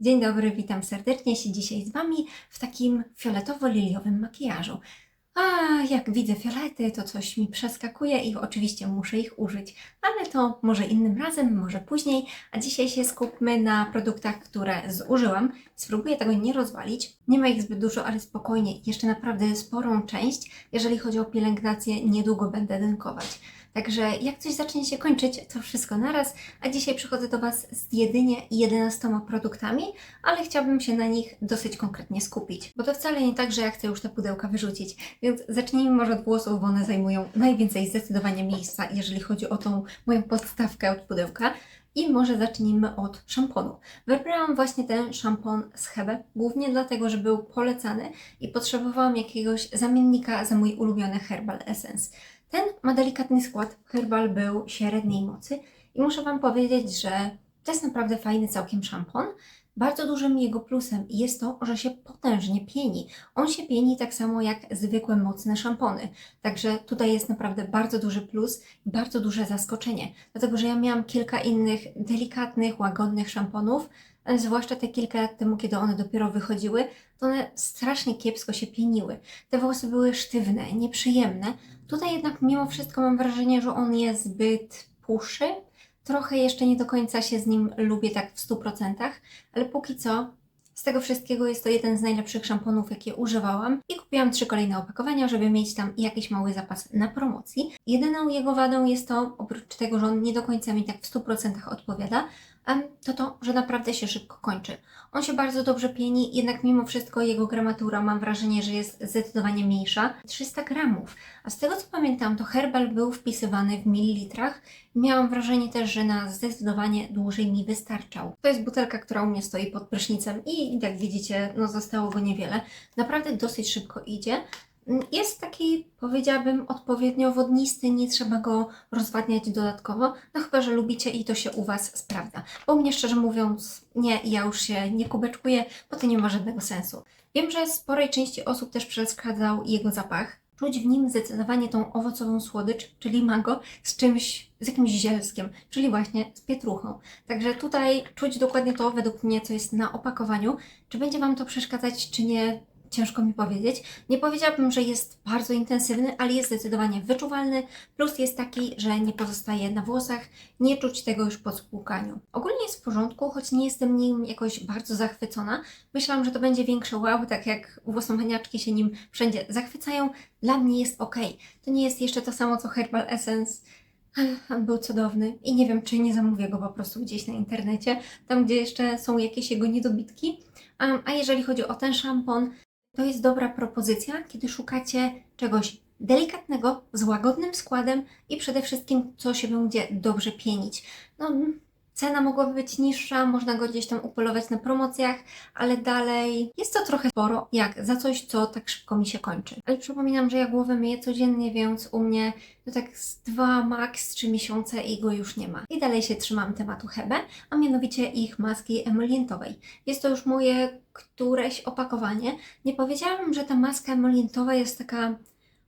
Dzień dobry, witam serdecznie się dzisiaj z Wami w takim fioletowo-liliowym makijażu. A jak widzę fiolety, to coś mi przeskakuje i oczywiście muszę ich użyć, ale to może innym razem, może później, a dzisiaj się skupmy na produktach, które zużyłam. Spróbuję tego nie rozwalić. Nie ma ich zbyt dużo, ale spokojnie, jeszcze naprawdę sporą część. Jeżeli chodzi o pielęgnację, niedługo będę dynkować. Także jak coś zacznie się kończyć, to wszystko naraz, a dzisiaj przychodzę do Was z jedynie 11 produktami, ale chciałabym się na nich dosyć konkretnie skupić. Bo to wcale nie tak, że ja chcę już te pudełka wyrzucić, więc zacznijmy może od włosów, bo one zajmują najwięcej zdecydowanie miejsca, jeżeli chodzi o tą moją podstawkę od pudełka. I może zacznijmy od szamponu. Wybrałam właśnie ten szampon z Hebe, głównie dlatego, że był polecany i potrzebowałam jakiegoś zamiennika za mój ulubiony Herbal Essence. Ten ma delikatny skład, herbal był średniej mocy i muszę Wam powiedzieć, że to jest naprawdę fajny całkiem szampon. Bardzo dużym jego plusem jest to, że się potężnie pieni. On się pieni tak samo jak zwykłe mocne szampony. Także tutaj jest naprawdę bardzo duży plus i bardzo duże zaskoczenie. Dlatego, że ja miałam kilka innych delikatnych, łagodnych szamponów, zwłaszcza te kilka lat temu, kiedy one dopiero wychodziły, to one strasznie kiepsko się pieniły. Te włosy były sztywne, nieprzyjemne. Tutaj jednak mimo wszystko mam wrażenie, że on jest zbyt puszy. Trochę jeszcze nie do końca się z nim lubię tak w 100%, ale póki co z tego wszystkiego jest to jeden z najlepszych szamponów, jakie używałam i kupiłam trzy kolejne opakowania, żeby mieć tam jakiś mały zapas na promocji. Jedyną jego wadą jest to, oprócz tego, że on nie do końca mi tak w 100% odpowiada, to to, że naprawdę się szybko kończy. On się bardzo dobrze pieni, jednak mimo wszystko jego gramatura mam wrażenie, że jest zdecydowanie mniejsza. 300 gramów. A z tego co pamiętam, to herbal był wpisywany w mililitrach. Miałam wrażenie też, że na zdecydowanie dłużej mi wystarczał. To jest butelka, która u mnie stoi pod prysznicem i jak widzicie, no zostało go niewiele. Naprawdę dosyć szybko idzie. Jest taki, powiedziałabym, odpowiednio wodnisty, nie trzeba go rozwadniać dodatkowo, no chyba, że lubicie i to się u Was sprawdza. Bo mnie szczerze mówiąc, nie, ja już się nie kubeczkuję, bo to nie ma żadnego sensu. Wiem, że sporej części osób też przeszkadzał jego zapach. Czuć w nim zdecydowanie tą owocową słodycz, czyli mango, z czymś, z jakimś zielskiem, czyli właśnie z pietruchą. Także tutaj czuć dokładnie to, według mnie, co jest na opakowaniu. Czy będzie Wam to przeszkadzać, czy nie, ciężko mi powiedzieć. Nie powiedziałabym, że jest bardzo intensywny, ale jest zdecydowanie wyczuwalny. Plus jest taki, że nie pozostaje na włosach, nie czuć tego już po spłukaniu. Ogólnie jest w porządku, choć nie jestem nim jakoś bardzo zachwycona. Myślałam, że to będzie większe wow, tak jak włosomaniaczki się nim wszędzie zachwycają. Dla mnie jest ok. To nie jest jeszcze to samo co Herbal Essence. Ech, Był cudowny i nie wiem, czy nie zamówię go po prostu gdzieś na internecie, tam gdzie jeszcze są jakieś jego niedobitki. A jeżeli chodzi o ten szampon, to jest dobra propozycja, kiedy szukacie czegoś delikatnego, z łagodnym składem i przede wszystkim, co się będzie dobrze pienić. No, cena mogłaby być niższa, można go gdzieś tam upolować na promocjach, ale dalej jest to trochę sporo, jak za coś, co tak szybko mi się kończy. Ale przypominam, że ja głowę myję codziennie, więc u mnie to tak z dwa, max trzy miesiące i go już nie ma. I dalej się trzymam tematu Hebe, a mianowicie ich maski emolientowej. Jest to już moje któreś opakowanie. Nie powiedziałabym, że ta maska emolientowa jest taka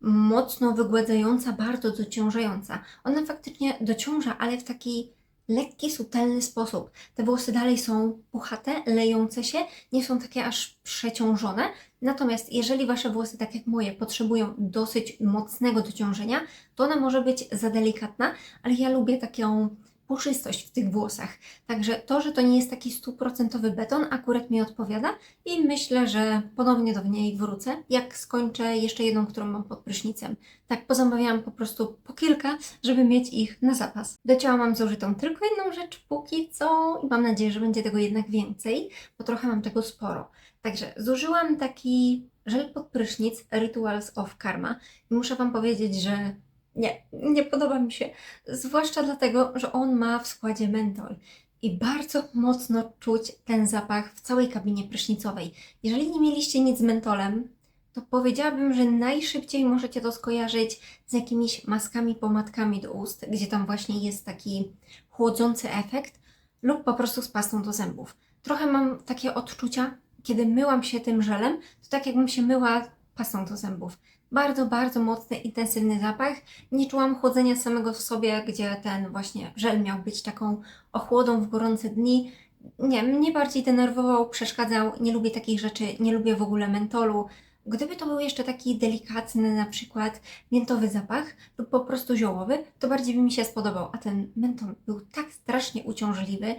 mocno wygładzająca, bardzo dociążająca. Ona faktycznie dociąża, ale w taki lekki, subtelny sposób. Te włosy dalej są puchate, lejące się, nie są takie aż przeciążone. Natomiast jeżeli Wasze włosy, tak jak moje, potrzebują dosyć mocnego dociążenia, to ona może być za delikatna, ale ja lubię taką puszystość w tych włosach. Także to, że to nie jest taki stuprocentowy beton, akurat mi odpowiada i myślę, że ponownie do niej wrócę, jak skończę jeszcze jedną, którą mam pod prysznicem. Tak, pozamawiałam po prostu po kilka, żeby mieć ich na zapas. Do ciała mam zużytą tylko jedną rzecz póki co i mam nadzieję, że będzie tego jednak więcej, bo trochę mam tego sporo. Także zużyłam taki żel pod prysznic Rituals of Karma i muszę Wam powiedzieć, że nie, nie podoba mi się. Zwłaszcza dlatego, że on ma w składzie mentol. I bardzo mocno czuć ten zapach w całej kabinie prysznicowej. Jeżeli nie mieliście nic z mentolem, to powiedziałabym, że najszybciej możecie to skojarzyć z jakimiś maskami, pomadkami do ust, gdzie tam właśnie jest taki chłodzący efekt, lub po prostu z pastą do zębów. Trochę mam takie odczucia, kiedy myłam się tym żelem, to tak jakbym się myła pastą do zębów. Bardzo, bardzo mocny, intensywny zapach. Nie czułam chłodzenia samego w sobie, gdzie ten właśnie żel miał być taką ochłodą w gorące dni. nie, mnie bardziej denerwował, przeszkadzał, nie lubię takich rzeczy, nie lubię w ogóle mentolu. Gdyby to był jeszcze taki delikatny, na przykład miętowy zapach lub po prostu ziołowy, to bardziej by mi się spodobał, a ten mentol był tak strasznie uciążliwy.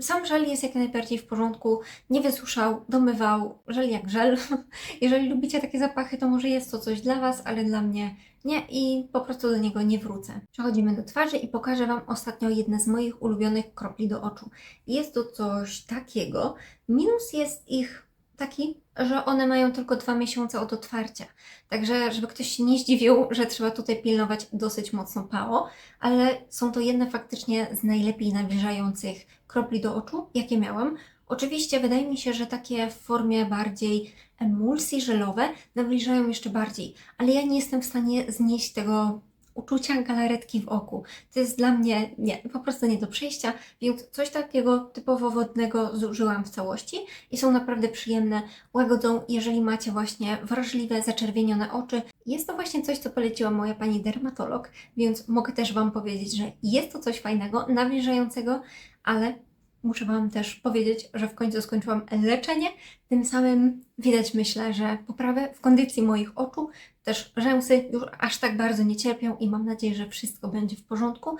Sam żel jest jak najbardziej w porządku, nie wysuszał, domywał, żel jak żel. Jeżeli lubicie takie zapachy, to może jest to coś dla Was, ale dla mnie nie i po prostu do niego nie wrócę. Przechodzimy do twarzy i pokażę Wam ostatnio jedne z moich ulubionych kropli do oczu. Jest to coś takiego. Minus jest ich taki, że one mają tylko dwa miesiące od otwarcia. Także, żeby ktoś się nie zdziwił, że trzeba tutaj pilnować dosyć mocno pało, ale są to jedne faktycznie z najlepiej nawilżających kropli do oczu, jakie miałam. Oczywiście wydaje mi się, że takie w formie bardziej emulsji żelowe nawilżają jeszcze bardziej, ale ja nie jestem w stanie znieść tego uczucia galaretki w oku. To jest dla mnie nie, po prostu nie do przejścia, więc coś takiego typowo wodnego zużyłam w całości i są naprawdę przyjemne, łagodzą, jeżeli macie właśnie wrażliwe, zaczerwienione oczy. Jest to właśnie coś, co poleciła moja pani dermatolog, więc mogę też Wam powiedzieć, że jest to coś fajnego, nawilżającego, ale muszę Wam też powiedzieć, że w końcu skończyłam leczenie. Tym samym widać, myślę, że poprawę w kondycji moich oczu. Też rzęsy już aż tak bardzo nie cierpią i mam nadzieję, że wszystko będzie w porządku.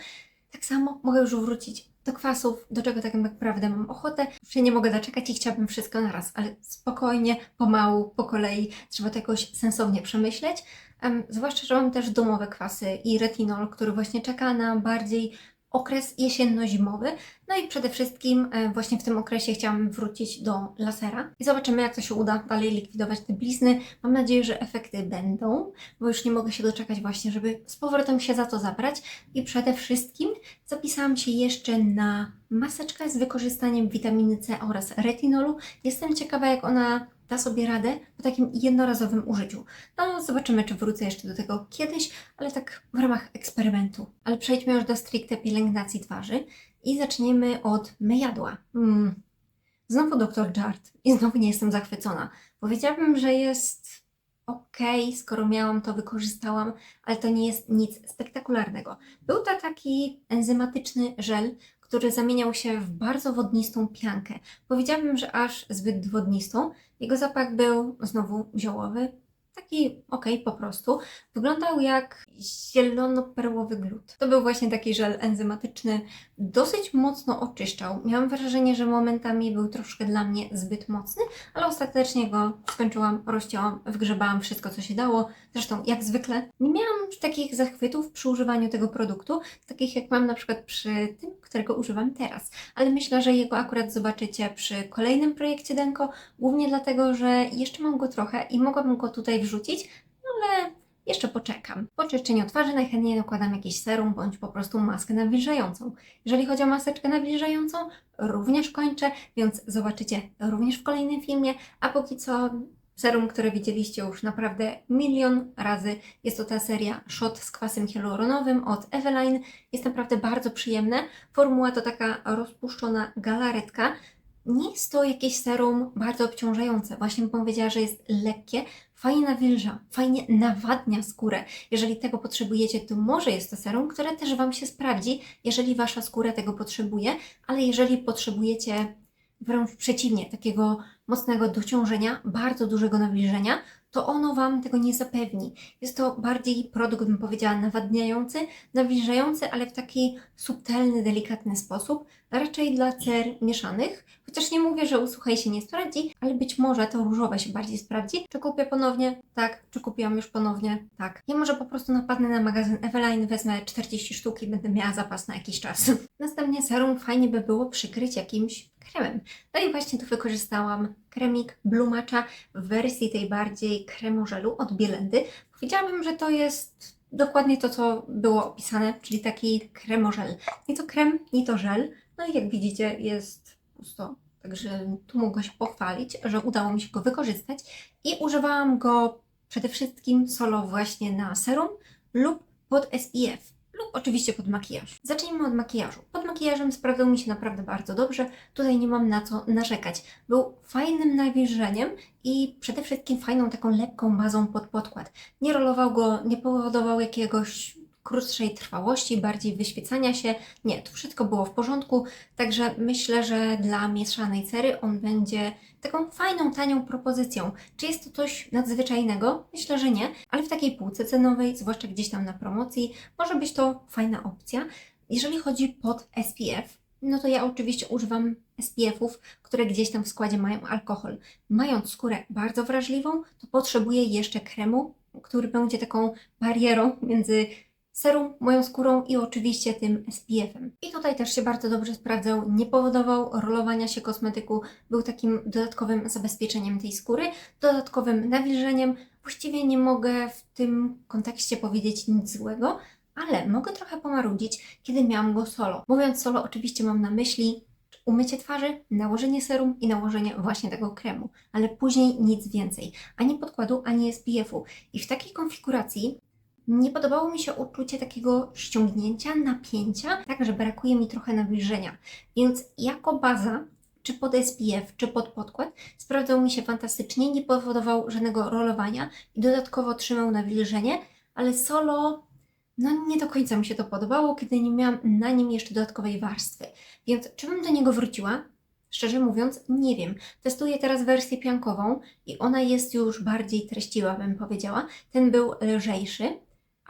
Tak samo mogę już wrócić do kwasów, do czego tak naprawdę mam ochotę. Już się nie mogę doczekać i chciałabym wszystko na raz, ale spokojnie, pomału, po kolei. Trzeba to jakoś sensownie przemyśleć. Um, zwłaszcza, że mam też domowe kwasy i retinol, który właśnie czeka na bardziej okres jesienno-zimowy. No i przede wszystkim e, właśnie w tym okresie chciałam wrócić do lasera i zobaczymy, jak to się uda dalej likwidować te blizny. Mam nadzieję, że efekty będą, bo już nie mogę się doczekać właśnie, żeby z powrotem się za to zabrać. I przede wszystkim zapisałam się jeszcze na maseczkę z wykorzystaniem witaminy C oraz retinolu. Jestem ciekawa, jak ona da sobie radę po takim jednorazowym użyciu. No, zobaczymy, czy wrócę jeszcze do tego kiedyś, ale tak w ramach eksperymentu. Ale przejdźmy już do stricte pielęgnacji twarzy i zaczniemy od myjadła. Mm. Znowu dr Jart i znowu nie jestem zachwycona. Powiedziałabym, że jest ok, skoro miałam to, wykorzystałam, ale to nie jest nic spektakularnego. Był to taki enzymatyczny żel, który zamieniał się w bardzo wodnistą piankę. Powiedziałabym, że aż zbyt wodnistą. Jego zapach był znowu ziołowy, taki ok, po prostu. Wyglądał jak zielono-perłowy glut. To był właśnie taki żel enzymatyczny, dosyć mocno oczyszczał. Miałam wrażenie, że momentami był troszkę dla mnie zbyt mocny, ale ostatecznie go skończyłam, rozcięłam, wgrzebałam wszystko, co się dało. Zresztą, jak zwykle, nie miałam takich zachwytów przy używaniu tego produktu, takich jak mam na przykład przy tym, którego używam teraz. Ale myślę, że jego akurat zobaczycie przy kolejnym projekcie Denko, głównie dlatego, że jeszcze mam go trochę i mogłabym go tutaj wrzucić, ale jeszcze poczekam. Po czyszczeniu twarzy najchętniej nakładam jakiś serum bądź po prostu maskę nawilżającą. Jeżeli chodzi o maseczkę nawilżającą, również kończę, więc zobaczycie również w kolejnym filmie, a póki co serum, które widzieliście już naprawdę milion razy. Jest to ta seria Shot z kwasem hialuronowym od Eveline. Jest naprawdę bardzo przyjemne. Formuła to taka rozpuszczona galaretka. Nie jest to jakieś serum bardzo obciążające. Właśnie bym powiedziała, że jest lekkie, fajnie nawilża, fajnie nawadnia skórę. Jeżeli tego potrzebujecie, to może jest to serum, które też Wam się sprawdzi, jeżeli Wasza skóra tego potrzebuje, ale jeżeli potrzebujecie wręcz przeciwnie, takiego mocnego dociążenia, bardzo dużego nawilżenia, to ono Wam tego nie zapewni. Jest to bardziej produkt, bym powiedziała, nawadniający, nawilżający, ale w taki subtelny, delikatny sposób, raczej dla cer mieszanych. Chociaż nie mówię, że usłuchaj się nie sprawdzi, ale być może to różowe się bardziej sprawdzi. Czy kupię ponownie? Tak. Czy kupiłam już ponownie? Tak. Ja może po prostu napadnę na magazyn Eveline, wezmę 40 sztuk i będę miała zapas na jakiś czas. Następnie serum fajnie by było przykryć jakimś kremem. No i właśnie tu wykorzystałam kremik Blue Matcha w wersji tej bardziej kremożelu od Bielendy. Powiedziałabym, że to jest dokładnie to, co było opisane, czyli taki kremożel. Nie to krem, nie to żel. No i jak widzicie jest pusto. Także tu mogę się pochwalić, że udało mi się go wykorzystać i używałam go przede wszystkim solo właśnie na serum lub pod SPF oczywiście pod makijaż. Zacznijmy od makijażu. Pod makijażem sprawdzał mi się naprawdę bardzo dobrze. Tutaj nie mam na co narzekać. Był fajnym nawilżeniem i przede wszystkim fajną taką lekką bazą pod podkład. Nie rolował go, nie powodował jakiegoś krótszej trwałości, bardziej wyświecania się. Nie, tu wszystko było w porządku, także myślę, że dla mieszanej cery on będzie taką fajną, tanią propozycją. Czy jest to coś nadzwyczajnego? Myślę, że nie, ale w takiej półce cenowej, zwłaszcza gdzieś tam na promocji, może być to fajna opcja. Jeżeli chodzi pod SPF, no to ja oczywiście używam SPF-ów, które gdzieś tam w składzie mają alkohol. Mając skórę bardzo wrażliwą, to potrzebuję jeszcze kremu, który będzie taką barierą między serum, moją skórą i oczywiście tym SPF-em. I tutaj też się bardzo dobrze sprawdzał, nie powodował rolowania się kosmetyku, był takim dodatkowym zabezpieczeniem tej skóry, dodatkowym nawilżeniem. Właściwie nie mogę w tym kontekście powiedzieć nic złego, ale mogę trochę pomarudzić, kiedy miałam go solo. Mówiąc solo, oczywiście mam na myśli umycie twarzy, nałożenie serum i nałożenie właśnie tego kremu, ale później nic więcej, ani podkładu, ani SPF-u. I w takiej konfiguracji nie podobało mi się uczucie takiego ściągnięcia, napięcia, tak, że brakuje mi trochę nawilżenia. Więc jako baza, czy pod SPF, czy pod podkład, sprawdzał mi się fantastycznie, nie powodował żadnego rolowania i dodatkowo trzymał nawilżenie, ale solo no nie do końca mi się to podobało, kiedy nie miałam na nim jeszcze dodatkowej warstwy. Więc czy bym do niego wróciła? Szczerze mówiąc, nie wiem. Testuję teraz wersję piankową i ona jest już bardziej treściwa, bym powiedziała. Ten był lżejszy,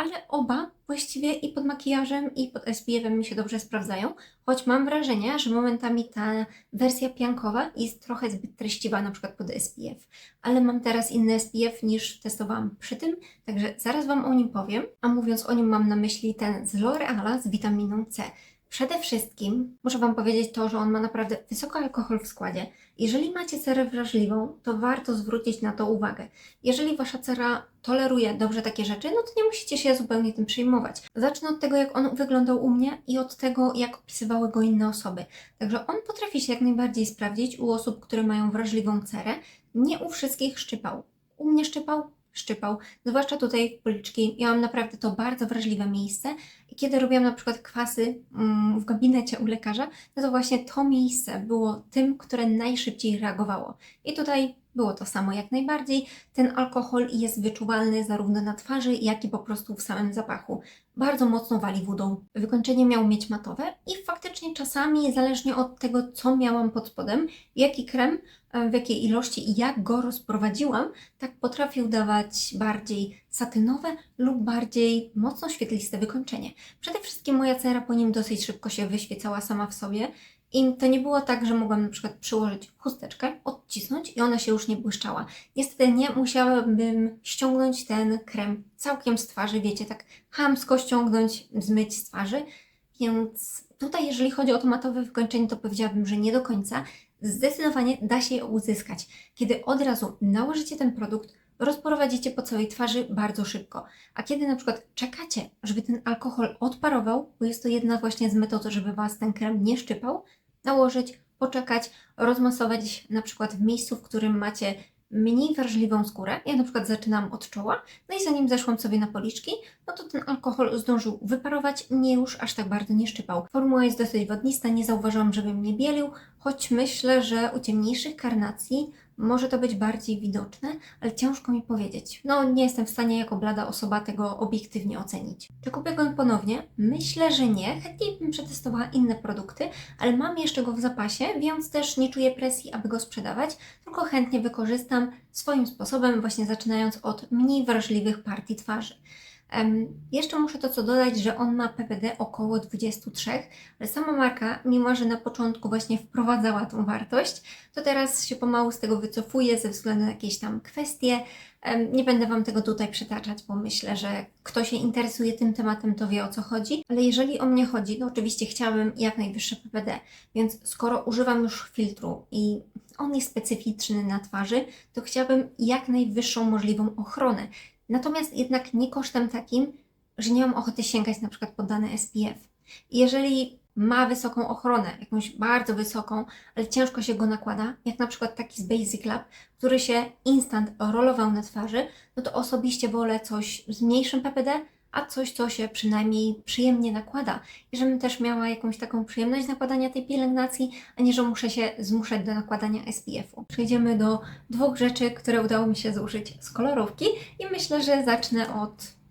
ale oba właściwie i pod makijażem, i pod SPF-em mi się dobrze sprawdzają, choć mam wrażenie, że momentami ta wersja piankowa jest trochę zbyt treściwa, na przykład pod SPF. Ale mam teraz inny SPF niż testowałam przy tym, także zaraz Wam o nim powiem. A mówiąc o nim, mam na myśli ten z L'Oreala z witaminą C. Przede wszystkim muszę Wam powiedzieć to, że on ma naprawdę wysoki alkohol w składzie. Jeżeli macie cerę wrażliwą, to warto zwrócić na to uwagę. Jeżeli Wasza cera toleruje dobrze takie rzeczy, no to nie musicie się zupełnie tym przejmować. Zacznę od tego, jak on wyglądał u mnie i od tego, jak opisywały go inne osoby. Także on potrafi się jak najbardziej sprawdzić u osób, które mają wrażliwą cerę. Nie u wszystkich szczypał. U mnie szczypał, szczypał, zwłaszcza tutaj w policzki. Ja mam naprawdę to bardzo wrażliwe miejsce kiedy robiłam na przykład kwasy mm, w gabinecie u lekarza, no to właśnie to miejsce było tym, które najszybciej reagowało. I tutaj było to samo jak najbardziej. Ten alkohol jest wyczuwalny zarówno na twarzy, jak i po prostu w samym zapachu. Bardzo mocno wali wodą. Wykończenie miało mieć matowe i faktycznie czasami, zależnie od tego, co miałam pod spodem, jaki krem, w jakiej ilości i jak go rozprowadziłam, tak potrafił dawać bardziej satynowe lub bardziej mocno świetliste wykończenie. Przede wszystkim moja cera po nim dosyć szybko się wyświecała sama w sobie i to nie było tak, że mogłam na przykład przyłożyć chusteczkę, odcisnąć i ona się już nie błyszczała. Niestety nie musiałabym ściągnąć ten krem całkiem z twarzy, wiecie, tak chamsko ściągnąć, zmyć z twarzy. Więc tutaj, jeżeli chodzi o to matowe wykończenie, to powiedziałabym, że nie do końca. Zdecydowanie da się je uzyskać, kiedy od razu nałożycie ten produkt, rozprowadzicie po całej twarzy bardzo szybko. A kiedy na przykład czekacie, żeby ten alkohol odparował, bo jest to jedna właśnie z metod, żeby Was ten krem nie szczypał, nałożyć, poczekać, rozmasować na przykład w miejscu, w którym macie mniej wrażliwą skórę. Ja na przykład zaczynam od czoła, no i zanim zeszłam sobie na policzki, no to ten alkohol zdążył wyparować, nie już aż tak bardzo nie szczypał. Formuła jest dosyć wodnista, nie zauważyłam, żeby mnie bielił, choć myślę, że u ciemniejszych karnacji może to być bardziej widoczne, ale ciężko mi powiedzieć. No, nie jestem w stanie jako blada osoba tego obiektywnie ocenić. Czy kupię go ponownie? Myślę, że nie. Chętniej bym przetestowała inne produkty, ale mam jeszcze go w zapasie, więc też nie czuję presji, aby go sprzedawać, tylko chętnie wykorzystam swoim sposobem, właśnie zaczynając od mniej wrażliwych partii twarzy. Jeszcze muszę to co dodać, że on ma PPD około 23, ale sama marka, mimo że na początku właśnie wprowadzała tą wartość, to teraz się pomału z tego wycofuje ze względu na jakieś tam kwestie. Nie będę Wam tego tutaj przytaczać, bo myślę, że kto się interesuje tym tematem, to wie o co chodzi. Ale jeżeli o mnie chodzi, to oczywiście chciałabym jak najwyższe PPD, więc skoro używam już filtru i on jest specyficzny na twarzy, to chciałabym jak najwyższą możliwą ochronę. Natomiast jednak nie kosztem takim, że nie mam ochoty sięgać na przykład po dane SPF. Jeżeli ma wysoką ochronę, jakąś bardzo wysoką, ale ciężko się go nakłada, jak na przykład taki z Basic Lab, który się instant rolował na twarzy, no to osobiście wolę coś z mniejszym PPD, a coś, co się przynajmniej przyjemnie nakłada. I żebym też miała jakąś taką przyjemność nakładania tej pielęgnacji, a nie, że muszę się zmuszać do nakładania SPF-u. Przejdziemy do dwóch rzeczy, które udało mi się zużyć z kolorówki i myślę, że zacznę od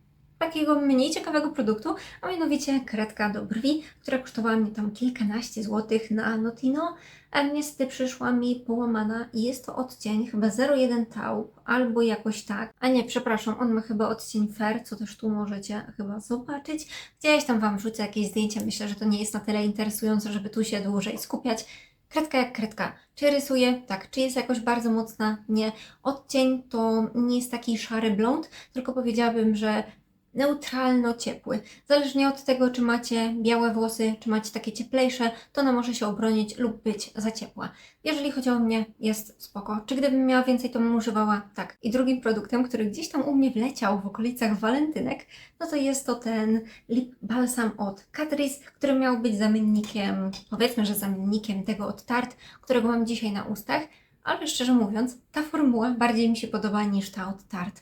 takiego mniej ciekawego produktu, a mianowicie kredka do brwi, która kosztowała mnie tam kilkanaście złotych na Notino, a niestety przyszła mi połamana i jest to odcień chyba 01 taupe albo jakoś tak. A nie, przepraszam, on ma chyba odcień fair, co też tu możecie chyba zobaczyć. Gdzieś tam Wam wrzucę jakieś zdjęcia, myślę, że to nie jest na tyle interesujące, żeby tu się dłużej skupiać. Kredka jak kredka. Czy rysuje? Tak. Czy jest jakoś bardzo mocna? Nie. Odcień to nie jest taki szary blond, tylko powiedziałabym, że neutralno-ciepły. Zależnie od tego, czy macie białe włosy, czy macie takie cieplejsze, to ona może się obronić lub być za ciepła. Jeżeli chodzi o mnie, jest spoko. Czy gdybym miała więcej, to bym używała? Tak. I drugim produktem, który gdzieś tam u mnie wleciał w okolicach walentynek, no to jest to ten lip balsam od Catrice, który miał być zamiennikiem, powiedzmy, że zamiennikiem tego od Tarte, którego mam dzisiaj na ustach, ale szczerze mówiąc, ta formuła bardziej mi się podoba niż ta od Tarte.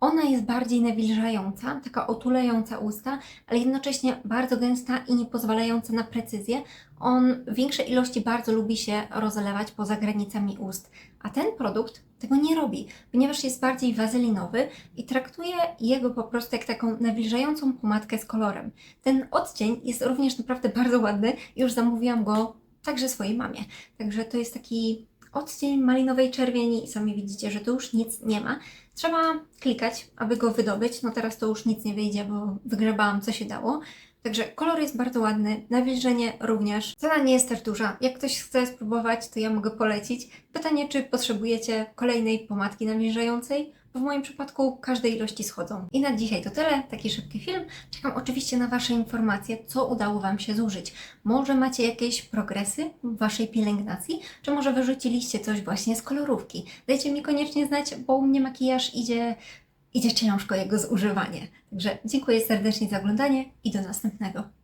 Ona jest bardziej nawilżająca, taka otulająca usta, ale jednocześnie bardzo gęsta i nie pozwalająca na precyzję. On w większej ilości bardzo lubi się rozlewać poza granicami ust, a ten produkt tego nie robi, ponieważ jest bardziej wazelinowy i traktuje jego po prostu jak taką nawilżającą pomadkę z kolorem. Ten odcień jest również naprawdę bardzo ładny, już zamówiłam go także swojej mamie. Także to jest taki odcień malinowej czerwieni i sami widzicie, że tu już nic nie ma. Trzeba klikać, aby go wydobyć. No teraz to już nic nie wyjdzie, bo wygrzebałam co się dało. Także kolor jest bardzo ładny, nawilżenie również. Cena nie jest też duża. Jak ktoś chce spróbować, to ja mogę polecić. Pytanie, czy potrzebujecie kolejnej pomadki nawilżającej? W moim przypadku każdej ilości schodzą. I na dzisiaj to tyle, taki szybki film. Czekam oczywiście na Wasze informacje, co udało Wam się zużyć. Może macie jakieś progresy w Waszej pielęgnacji, czy może wyrzuciliście coś właśnie z kolorówki. Dajcie mi koniecznie znać, bo u mnie makijaż idzie, idzie ciężko jego zużywanie. Także dziękuję serdecznie za oglądanie i do następnego.